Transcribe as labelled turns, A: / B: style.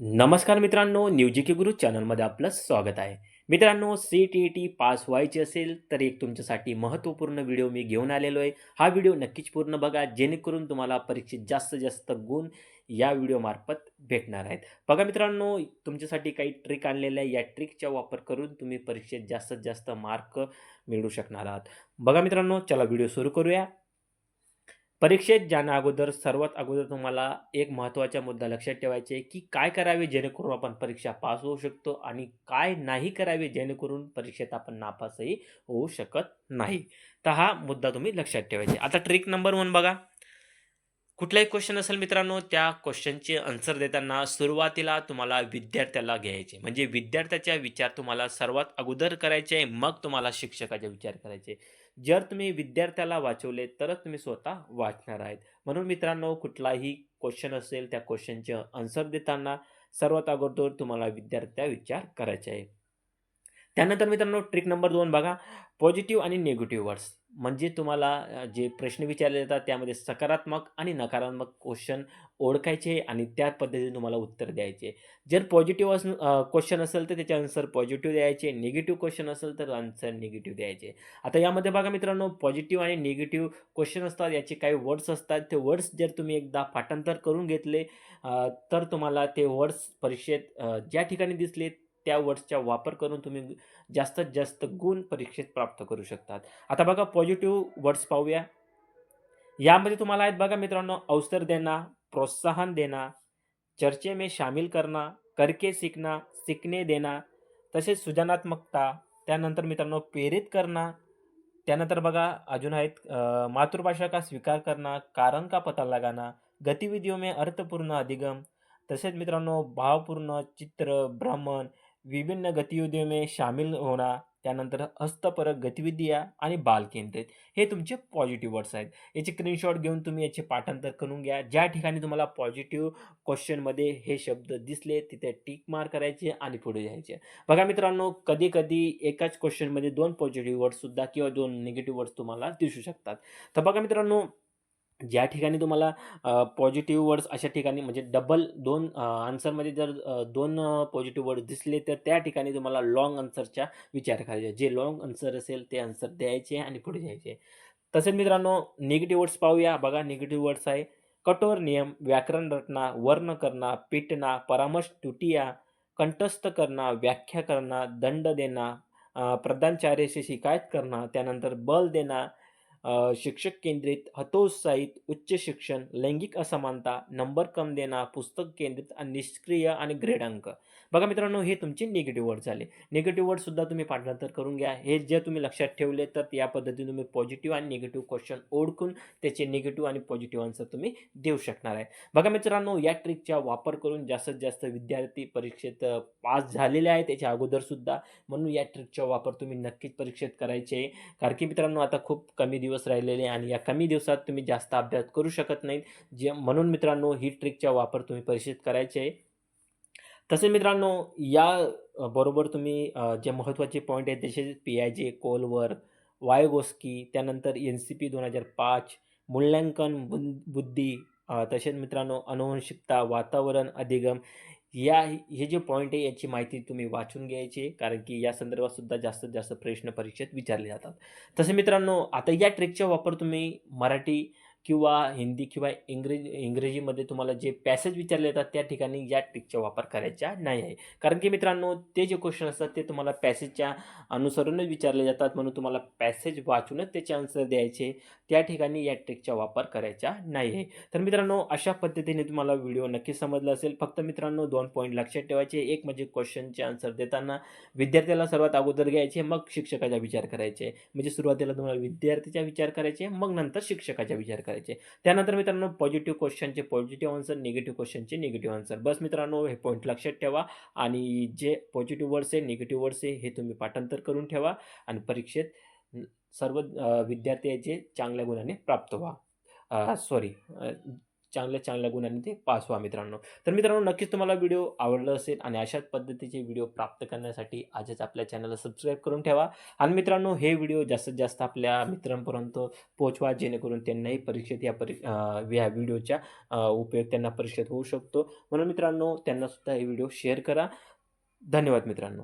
A: नमस्कार मित्रांनो न्यूजिकी गुरु चॅनलमध्ये आपलं स्वागत आहे. मित्रांनो C T E T pass व्हायची असेल तर एक तुमच्यासाठी महत्त्वपूर्ण व्हिडिओ मी घेऊन आलेलो आहे. हा व्हिडिओ नक्कीच पूर्ण बघा जेणेकरून तुम्हाला परीक्षेत जास्तीत जास्त गुण या व्हिडिओमार्फत भेटणार आहेत. बघा मित्रांनो तुमच्यासाठी काही ट्रिक आणलेल्या आहे. या ट्रिकचा वापर करून तुम्ही परीक्षेत जास्तीत जास्त मार्क मिळवू शकणार आहात. बघा मित्रांनो चला व्हिडिओ सुरू करूया. परीक्षेत जाण्या अगोदर सर्वात अगोदर तुम्हाला एक महत्त्वाचा मुद्दा लक्षात ठेवायचे आहे की काय करावे जेणेकरून आपण परीक्षा पास होऊ शकतो आणि काय नाही करावे जेणेकरून परीक्षेत आपण नापासही होऊ शकत नाही. तर हा मुद्दा तुम्ही लक्षात ठेवायचे. आता ट्रिक नंबर वन बघा. कुठलाही क्वेश्चन असेल मित्रांनो त्या क्वेश्चनचे आन्सर देताना सुरुवातीला तुम्हाला विद्यार्थ्याला घ्यायचे. म्हणजे विद्यार्थ्याचा विचार तुम्हाला सर्वात अगोदर करायचे आहे मग तुम्हाला शिक्षकाचे विचार करायचे. जर तुम्ही विद्यार्थ्याला वाचवले तरच तुम्ही स्वतः वाचणार आहेत. म्हणून मित्रांनो कुठलाही क्वेश्चन असेल त्या क्वेश्चनचे आन्सर देताना सर्वात अगोदर तुम्हाला विद्यार्थ्या विचार करायचे आहे. त्यानंतर मित्रांनो ट्रिक नंबर दोन बघा. पॉझिटिव्ह आणि निगेटिव्ह वर्ड्स म्हणजे तुम्हाला जे प्रश्न विचारले जातात त्यामध्ये सकारात्मक आणि नकारात्मक क्वेश्चन ओळखायचे आणि त्या पद्धतीने तुम्हाला उत्तर द्यायचे. जर पॉझिटिव्ह अस क्वेश्चन असेल तर त्याचे आन्सर पॉझिटिव्ह द्यायचे निगेटिव्ह क्वेश्चन असेल तर आन्सर निगेटिव्ह द्यायचे. आता यामध्ये बघा मित्रांनो पॉझिटिव्ह आणि निगेटिव्ह क्वेश्चन असतात याचे काही वर्ड्स असतात. ते वर्ड्स जर तुम्ही एकदा पाठांतर करून घेतले तर तुम्हाला ते वर्ड्स परीक्षेत ज्या ठिकाणी दिसले त्या वर्ड्सचा वापर करून तुम्ही जास्तीत जास्त गुण परीक्षेत प्राप्त करू शकतात. आता बघा पॉझिटिव्ह वर्ड्स पाहूया. यामध्ये तुम्हाला आहेत बघा मित्रांनो अवसर देना प्रोत्साहन देना चर्चे में शामिल करना करके सीखना शिकणे देना तसेच सृजनात्मकता त्यानंतर मित्रांनो प्रेरित करणं त्यानंतर बघा अजून आहेत मातृभाषा का स्वीकार करना कारण का पता लगाना गतिविधियों में अर्थपूर्ण अधिगम तसेच मित्रांनो भावपूर्ण चित्र भ्रमण विभिन्न गतिविधियों में शामिल त्यानंतर हस्तपरक गतिविधिया आणि बालकेंद्रित हे तुमचे पॉझिटिव्ह वर्ड्स आहेत. याचे स्क्रीनशॉट घेऊन तुम्ही याचे पाठांतर करून घ्या. ज्या ठिकाणी तुम्हाला पॉझिटिव्ह क्वेश्चनमध्ये हे शब्द दिसले तिथे टिक मार करायचे आणि पुढे जायचे. बघा मित्रांनो कधी कधी एकाच क्वेश्चनमध्ये दोन पॉझिटिव्ह वर्ड्ससुद्धा किंवा दोन निगेटिव्ह वर्ड्स तुम्हाला दिसू शकतात. तर बघा मित्रांनो ज्या ठिकाणी तुम्हाला पॉझिटिव्ह वर्ड्स अशा ठिकाणी म्हणजे डबल दोन आन्सरमध्ये जर दोन पॉझिटिव्ह वर्ड दिसले तर त्या ठिकाणी तुम्हाला लाँग आन्सरचा विचार करायचा. जे लाँग आन्सर असेल ते आन्सर द्यायचे आणि पुढे जायचे. तसेच मित्रांनो निगेटिव्ह वर्ड्स पाहूया. बघा निगेटिव्ह वर्ड्स आहे. कठोर नियम व्याकरण रटना वर्ण करणं पिटणं परामर्श तुटिया कंठस्थ करणं व्याख्या करणं दंड देणं प्रधानचार्याशी शिकायत करणं त्यानंतर बल देणं शिक्षक केंद्रित हतोत्साहित उच्च शिक्षण लैंगिक असमानता नंबर कम देना पुस्तक केंद्रित आणि निष्क्रिय आणि ग्रेडांक बघा मित्रांनो हे तुमचे निगेटिव्ह वर्ड झाले. निगेटिव्ह वर्डसुद्धा तुम्ही पाठांतर करून घ्या. हे जे तुम्ही लक्षात ठेवले तर या पद्धतीने तुम्ही पॉझिटिव्ह आणि निगेटिव्ह क्वेश्चन ओळखून त्याचे निगेटिव्ह आणि पॉझिटिव्ह आन्सर तुम्ही देऊ शकणार आहे. बघा मित्रांनो या ट्रिकचा वापर करून जास्तीत जास्त विद्यार्थी परीक्षेत पास झालेले आहेत. त्याच्या अगोदरसुद्धा म्हणून या ट्रिकचा वापर तुम्ही नक्कीच परीक्षेत करायचे. कारण की मित्रांनो आता खूप कमी दिवस दिवस राहिलेले आणि या कमी दिवसात तुम्ही जास्त अभ्यास करू शकत नाहीत. जे म्हणून मित्रांनो ही ट्रिकचा वापर तुम्ही परीक्षेत करायचे आहे. तसे मित्रांनो या बरोबर तुम्ही जे महत्त्वाचे पॉईंट आहेत जसे पी आय जे कोलवर वायगोस्की त्यानंतर एन सी पी दोन हजार पाच मूल्यांकन बुन बुद्धी तसेच मित्रांनो अनुवंशिकता वातावरण अधिगम या हे जे पॉईंट आहे याची माहिती तुम्ही वाचून घ्यायची आहे. कारण की या संदर्भात सुद्धा जास्तीत जास्त प्रश्न परीक्षेत विचारले जातात तसे मित्रांनो आता या ट्रिकचा वापर तुम्ही मराठी किंवा हिंदी किंवा इंग्रजी इंग्रजीमध्ये तुम्हाला जे पॅसेज विचारले जातात त्या ठिकाणी या ट्रिकचा वापर करायचा नाही आहे. कारण की मित्रांनो ते जे क्वेश्चन असतात ते तुम्हाला पॅसेजच्या अनुसरूनच विचारले जातात. म्हणून तुम्हाला पॅसेज वाचूनच त्याचे आन्सर द्यायचे. त्या ठिकाणी या ट्रिकचा वापर करायचा नाही आहे. तर मित्रांनो अशा पद्धतीने तुम्हाला व्हिडिओ नक्की समजला असेल. फक्त मित्रांनो दोन पॉईंट लक्षात ठेवायचे. एक म्हणजे क्वेश्चनचे आन्सर देताना विद्यार्थ्याला सर्वात अगोदर घ्यायचे मग शिक्षकाचा विचार करायचे. म्हणजे सुरुवातीला तुम्हाला विद्यार्थीचा विचार करायचे मग नंतर शिक्षकाचा विचार करायचा. त्यानंतर मित्रांनो पॉझिटिव्ह क्वेश्चनचे पॉझिटिव्ह आन्सर निगेटिव्ह क्वेश्चनचे निगेटिव्ह आन्सर बस मित्रांनो हे पॉईंट लक्षात ठेवा आणि जे पॉझिटिव्ह वर्ड्स आहे निगेटिव्ह वर्ड्स आहे हे तुम्ही पाठांतर करून ठेवा आणि परीक्षेत सर्व विद्यार्थ्याचे चांगल्या गुणाने प्राप्त व्हा. सॉरी चांगल्या चांगल्या गुणांनी ते पास व्हा मित्रांनो. तर मित्रांनो नक्कीच तुम्हाला व्हिडिओ आवडला असेल आणि अशाच पद्धतीचे व्हिडिओ प्राप्त करण्यासाठी आजच आपल्या चॅनलला सबस्क्राईब करून ठेवा. आणि मित्रांनो हे व्हिडिओ जास्तीत जास्त आपल्या मित्रांपर्यंत पोचवा जेणेकरून त्यांनाही परीक्षेत या परी या व्हिडिओच्या उपयोग त्यांना परीक्षेत होऊ शकतो. म्हणून मित्रांनो त्यांनासुद्धा हे व्हिडिओ शेअर करा. धन्यवाद मित्रांनो.